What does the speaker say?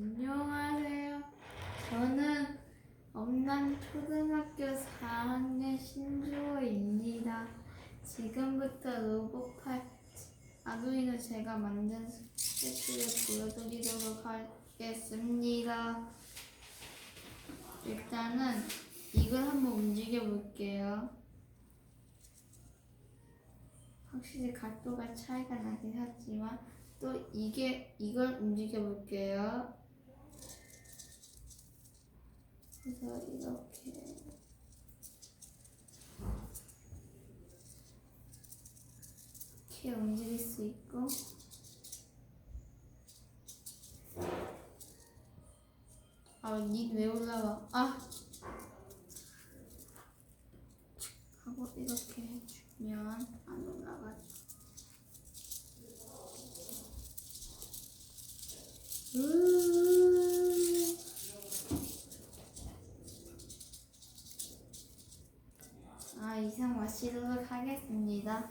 안녕하세요. 저는 엄남 초등학교 4학년 신주호입니다. 지금부터 로봇팔 아두이노 제가 만든 스케치를 보여드리도록 하겠습니다. 일단은 이걸 한번 움직여 볼게요. 확실히 각도가 차이가 나긴 하지만 또 이게 이걸 움직여 볼게요. 그래서 이렇게 이렇게 움직일 수 있고 아니왜 올라와 아 하고 이렇게 해주면 안 올라가죠. 음. 아 이상 마치도록 하겠습니다.